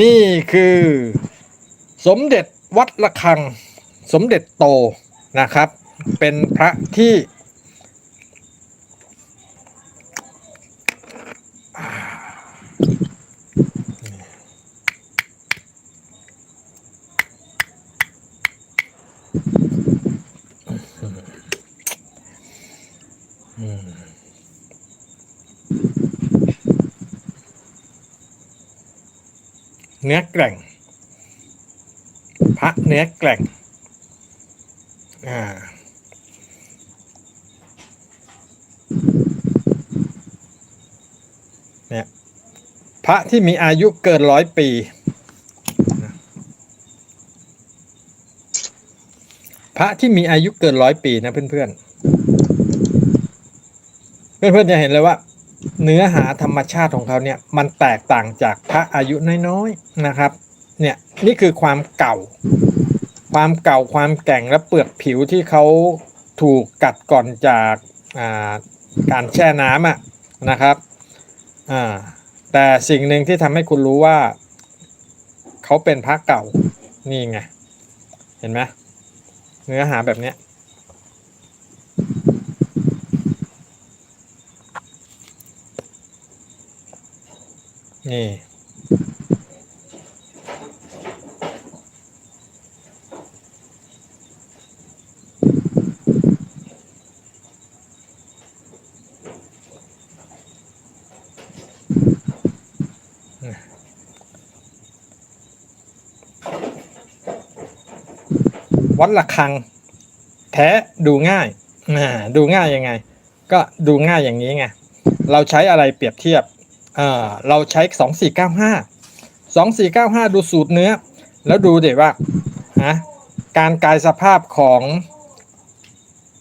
นี่คือสมเด็จวัดระฆัง สมเด็จโตนะครับ เป็นพระที่ เนื้อแกร่ง พระเนื้อแกร่ง อ่า เนี่ย พระที่มีอายุเกินร้อยปี พระที่มีอายุเกินร้อยปีนะเพื่อนๆ เพื่อนๆจะเห็นเลยว่า เนื้อหาธรรมชาติของเขาเนี่ยมันแตกต่างจากพระอายุน้อยๆนะครับเนี่ยนี่คือความเก่า ความเก่าความแก่งและเปลือกผิวที่เขาถูกกัดก่อนจากอ่าการแช่น้ำอะนะครับอ่าแต่สิ่งหนึ่งที่ทำให้คุณรู้ว่า เขาเป็นพระเก่านี่ไง เห็นไหมเนื้อหาแบบเนี้ นี่ วัดระฆัง แท้ดูง่าย ดูง่ายยังไง ก็ดูง่ายอย่างนี้ไง เราใช้อะไรเปรียบเทียบ อ่าเราใช้2495 2495ดูสูตรเนื้อ แล้วดูเดี๋ยวว่านะการกายสภาพของ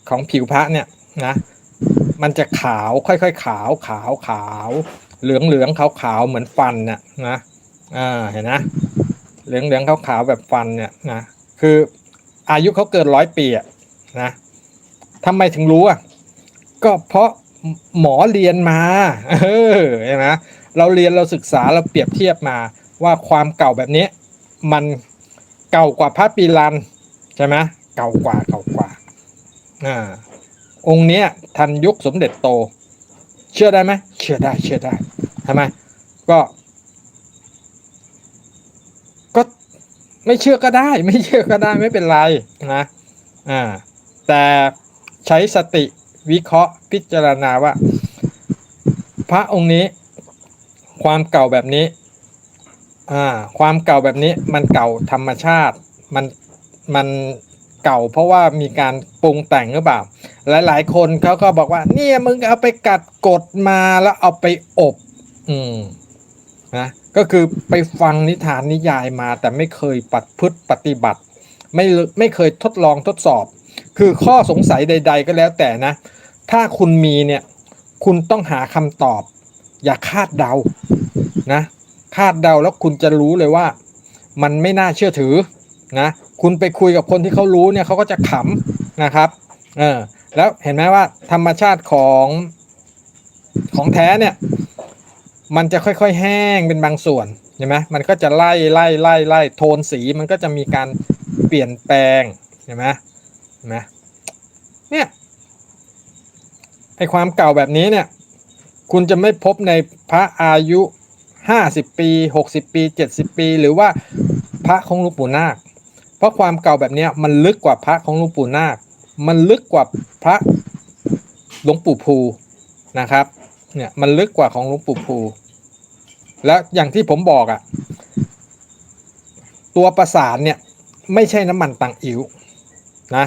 ของผิวพระเนี่ยนะมันจะขาวค่อยๆขาวขาวขาว เหลืองเหลืองขาวขาวเหมือนฟันเนี่ยนะอ่าเห็นนะเหลืองเหลืองขาวขาวแบบฟันเนี่ยนะคืออายุเขาเกินร้อยปีอะนะทำไมถึงรู้อะก็เพราะ หมอเรียนมา เออเห็นไหมเราเรียนเราศึกษาเราเปรียบเทียบมาว่าความเก่าแบบนี้ มันเก่ากว่าพระปีรันใช่ไหมเก่ากว่าเก่ากว่าอ่าองค์เนี้ยทันยุคสมเด็จโต เชื่อได้ไหมเชื่อได้เชื่อได้ทำไมก็ ก็ไม่เชื่อก็ได้ ไม่เชื่อก็ได้ไม่เป็นไรนะอ่าแต่ใช้สติ วิเคราะห์พิจารณาว่า พระองค์นี้ ความเก่าแบบนี้อ่าความเก่าแบบนี้มันเก่าธรรมชาติมันมันเก่าเพราะว่ามีการปรุงแต่งหรือเปล่า หลาย ๆ คนเขาก็บอกว่า เนี่ยมึงเอาไปกัดกดมาแล้วเอาไปอบ อืมนะก็คือไปฟังนิทานนิยายมา แต่ไม่เคยปัดพฤติปฏิบัติ ไม่ไม่เคยทดลองทดสอบ คือข้อสงสัยใด ๆ ก็แล้วแต่นะ ถ้าคุณมีเนี่ย คุณต้องหาคำตอบ อย่าคาดเดานะ คาดเดาแล้วคุณจะรู้เลยว่า มันไม่น่าเชื่อถือนะ คุณไปคุยกับคนที่เขารู้เนี่ยเขาก็จะขำนะครับเออแล้วเห็นไหมว่าธรรมชาติของของแท้เนี่ย มันจะค่อยๆ แห้งเป็นบางส่วนเห็นไหมมันก็จะไล่ไล่ไล่ไล่โทนสีมันก็จะมีการเปลี่ยนแปลงเห็นไหมเห็นไหมเนี่ย ไอความเก่าแบบนี้เนี่ย คุณจะไม่พบในพระอายุ50ปี60ปี70ปี หรือว่าพระของหลวงปู่นาค เพราะความเก่าแบบนี้มันลึกกว่าพระของหลวงปู่นาค มันลึกกว่าพระหลวงปู่ภูนะครับ เนี่ยมันลึกกว่าของหลวงปู่ภู แล้วอย่างที่ผมบอกอะ่ะ ตัวประสานเนี่ยไม่ใช่น้ำมันตังอิ๋วนะ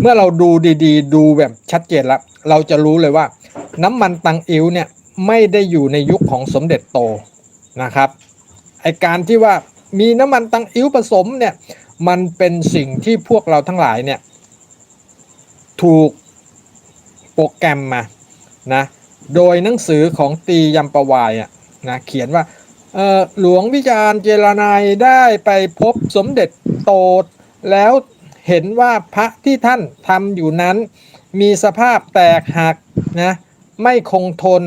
เมื่อเราดูดีๆ ดูแบบชัดเจนแล้วเราจะรู้เลยว่าน้ำมันตังอิ๋วเนี่ยไม่ได้อยู่ในยุคของสมเด็จโตนะครับไอการที่ว่ามีน้ำมันตังอิ๋วผสมเนี่ยมันเป็นสิ่งที่พวกเราทั้งหลายเนี่ยถูกโปรแกรมมานะโดยหนังสือของตียมประวายอะนะเขียนว่าหลวงวิจารณ์เจรนายได้ไปพบสมเด็จโตแล้ว เห็นว่าพระที่ท่านทำอยู่นั้น มีสภาพแตกหักนะไม่คงทน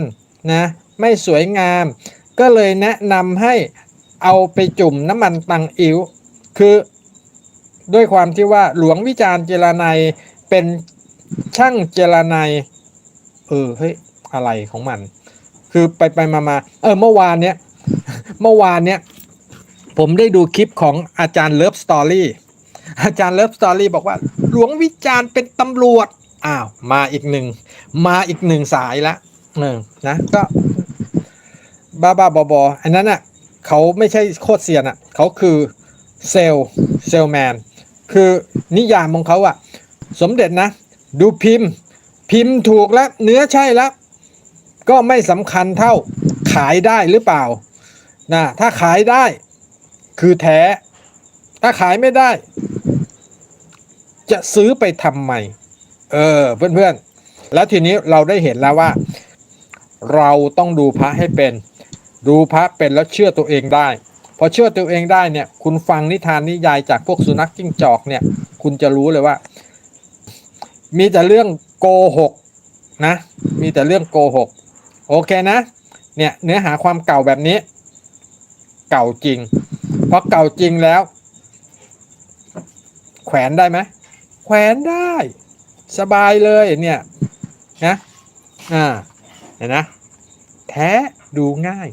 นะไม่สวยงาม ก็เลยแนะนำให้เอาไปจุ่มน้ำมันตังอิ๋วคือด้วยความที่ว่าหลวงวิจารณ์เจรไนยเป็นช่างเจรไนยเออเฮ้ยอะไรของมัน คือไปไปมามาเออเมื่อวานเนี้ยเมื่อวานเนี้ยผมได้ดูคลิปของอาจารย์เลิฟสตอรี่ อาจารย์เลิฟสตอรี่บอกว่า หลวงวิจารณ์เป็นตำรวจ อ้าว มาอีกหนึ่ง มาอีกหนึ่งสายละหนึ่งนะก็บ้าบ้าบอบออันนั้นอะเขาไม่ใช่โคตรเซียนอะเขาคือเซลเซลแมนคือนิยามของเขาอะ สมเด็จนะ ดูพิมพ์ พิมพ์ถูกแล้วเนื้อใช่แล้วก็ไม่สำคัญเท่าขายได้หรือเปล่านะถ้าขายได้คือแท้ ถ้าขายไม่ได้ จะซื้อไปทำไมเออเพื่อนๆ แล้วทีนี้เราได้เห็นแล้วว่า เราต้องดูพระให้เป็น ดูพระเป็นแล้วเชื่อตัวเองได้ พอเชื่อตัวเองได้เนี่ยคุณฟังนิทานนิยายจากพวกสุนัขจิ้งจอกเนี่ย คุณจะรู้เลยว่า มีแต่เรื่องโกหกนะ มีแต่เรื่องโกหกโอเคนะ เนี่ยเนื้อหาความเก่าแบบนี้ เก่าจริงเพราะเก่าจริงแล้ว แขวนได้ไหม แขวนได้ สบายเลยเนี่ยนะอ่าเห็นนะแท้ดูง่าย